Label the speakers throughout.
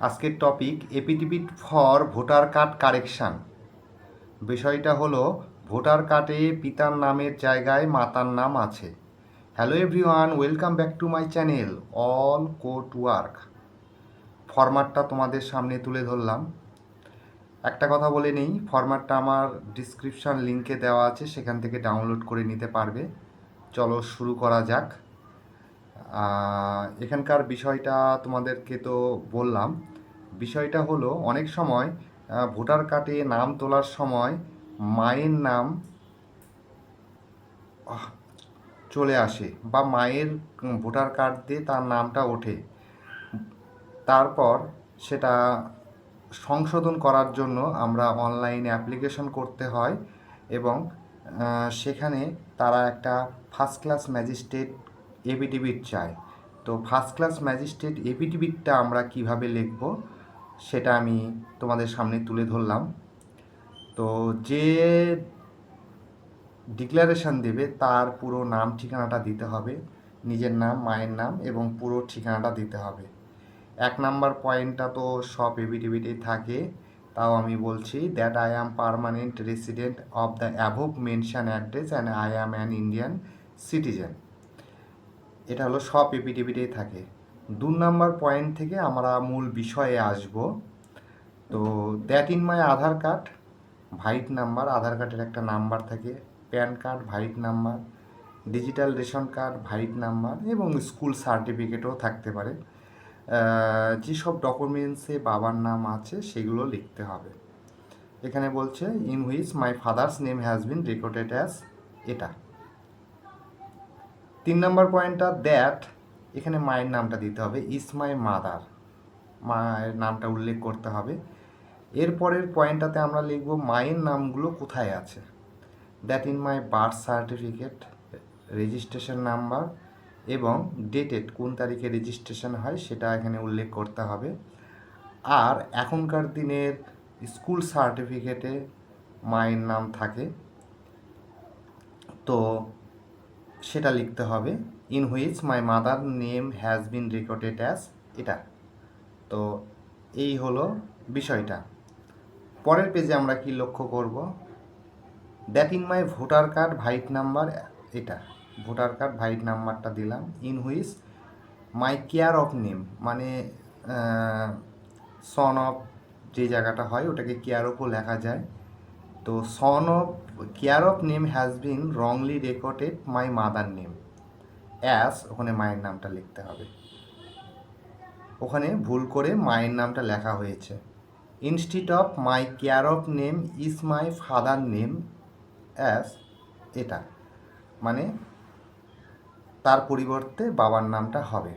Speaker 1: আজকের topic affidavit for voter card correction বিষয়টা হলো ভোটার কার্ডে পিতার নামের জায়গায় মাতার নাম আছে। Hello everyone welcome back to my channel all court work ফরম্যাটটা তোমাদের সামনে তুলে ধরলাম। একটা কথা বলে নেই ফরম্যাটটা আমার ডিসক্রিপশান লিঙ্কে দেওয়া আছে, সেখান থেকে ডাউনলোড করে নিতে পারবে। চলো শুরু করা যাক। এখানকার বিষয়টা তোমাদেরকে তো বললাম। বিষয়টা হলো, অনেক সময় ভোটার কার্ডে নাম তোলার সময় মায়ের নাম চলে আসে বা মায়ের ভোটার কার্ড দিয়ে তার নামটা ওঠে। তারপর সেটা সংশোধন করার জন্য আমরা অনলাইনে অ্যাপ্লিকেশন করতে হয় এবং সেখানে তারা একটা ফার্স্ট ক্লাস ম্যাজিস্ট্রেট এফিডেভিট চায় তো ফার্স্ট ক্লাস ম্যাজিস্ট্রেট এফিডেভিটটা আমরা কীভাবে লিখব, সেটা আমি তোমাদের সামনে তুলে ধরলাম। তো যে ডিক্লারেশন দেবে, তার পুরো নাম ঠিকানাটা দিতে হবে, নিজের নাম, মায়ের নাম এবং পুরো ঠিকানাটা দিতে হবে। এক নাম্বার পয়েন্টটা তো সব এভিডেভিটেই থাকে, তাও আমি বলছি that I am permanent resident of the above mention address and I am an Indian citizen এটা হলো সব এপিডিভিটেই থাকে। দু নাম্বার পয়েন্ট থেকে আমরা মূল বিষয়ে আসব। তো that in my Aadhaar card vide number, Aadhaar কার্ডের একটা নাম্বার থাকে PAN card vide number digital ration card vide number এবং স্কুল সার্টিফিকেটও থাকতে পারে। যেসব ডকুমেন্টসে বাবার নাম আছে সেগুলো লিখতে হবে। এখানে বলছে in which my father's name has been recorded as এটা। তিন নম্বর পয়েন্টটা দ্যাট এখানে মায়ের নামটা দিতে হবে ইস মাই মাদার মায়ের নামটা উল্লেখ করতে হবে। এরপরের পয়েন্টটাতে আমরা লিখব মায়ের নামগুলো কোথায় আছে। That in my birth certificate registration number এবং ডেটেড কোন তারিখে রেজিস্ট্রেশন হয় সেটা এখানে উল্লেখ করতে হবে। আর এখনকার দিনের স্কুল সার্টিফিকেটে মায়ের নাম থাকে। তো সেটা লিখতে হবে in which my mother name has been recorded as এটা। তো এই হলো বিষয়টা। পরের পেজে আমরা কি লক্ষ্য করব? That in my voter card vide number এটা। ভোটার কার্ড ভাইট নাম্বারটা দিলাম in which my care of name মানে সন অফ যে জায়গাটা হয়, ওটাকে কেয়ার অফও লেখা যায়। তো son of care of name has been wrongly recorded my mother name as ওখানে মায়ের নামটা লিখতে হবে। ওখানে ভুল করে মায়ের নামটা লেখা হয়েছে। Instead of my care of name is my father name as এটা। মানে তার পরিবর্তে বাবার নামটা হবে।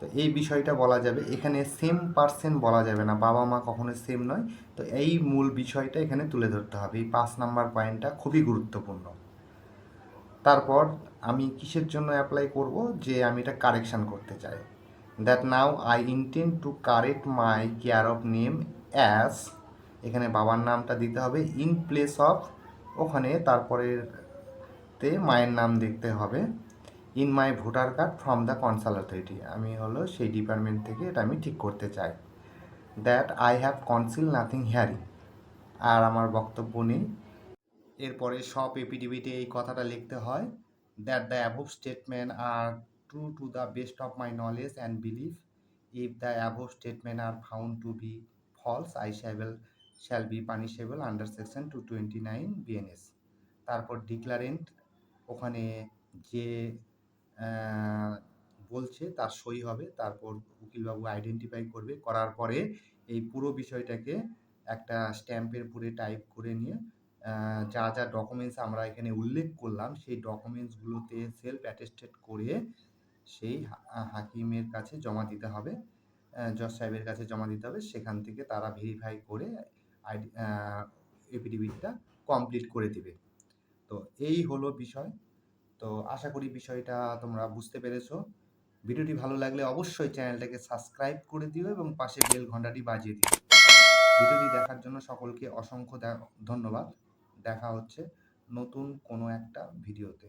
Speaker 1: তো এই বিষয়টা বলা যাবে। এখানে সেম পার্সেন বলা যাবে না, বাবা মা কখনো সেম নয়। তো এই মূল বিষয়টা এখানে তুলে ধরতে হবে। এই পাঁচ নাম্বার পয়েন্টটা খুবই গুরুত্বপূর্ণ। তারপর আমি কিসের জন্য অ্যাপ্লাই করব? যে আমি এটা কারেকশান করতে চাই। That now I intend to correct my care of name as এখানে বাবার নামটা দিতে হবে ইন প্লেস অফ ওখানে তারপরের তে মায়ের নাম দেখতে হবে। In my voter card from the concerned authority আমি হলো সেই ডিপার্টমেন্ট থেকে এটা আমি ঠিক করতে চাই। That I have conceal nothing hearing আর আমার বক্তব্য নেই। এরপরে সব এপিডিবিতে এই কথাটা লিখতে হয়। That the above statement are true to the best of my knowledge and believe if the above statement are found to be false I shall shall be punishable under section two twenty nine BNS তারপর declarant ওখানে যে বলছে, তার সই হবে। তারপর উকিলবাবু identify করবে। করার পরে এই পুরো বিষয়টাকে একটা স্ট্যাম্পের উপরে টাইপ করে নিয়ে যা যা ডকুমেন্টস আমরা এখানে উল্লেখ করলাম, সেই ডকুমেন্টসগুলোতে সেলফ অ্যাটেস্টেড করে সেই হাকিমের কাছে জমা দিতে হবে জজ সাহেবের কাছে জমা দিতে হবে। সেখান থেকে তারা ভেরিফাই করে এফিডেভিটটা কমপ্লিট করে দেবে। তো এই হলো বিষয়। তো আশা করি বিষয়টা তোমরা বুঝতে পেরেছ। ভিডিওটি ভালো লাগলে অবশ্যই চ্যানেলটাকে সাবস্ক্রাইব করে দিও এবং পাশে বেল ঘন্টাটি বাজিয়ে দিও। ভিডিওটি দেখার জন্য সকলকে অসংখ্য ধন্যবাদ। দেখা হচ্ছে নতুন কোনো একটা ভিডিওতে।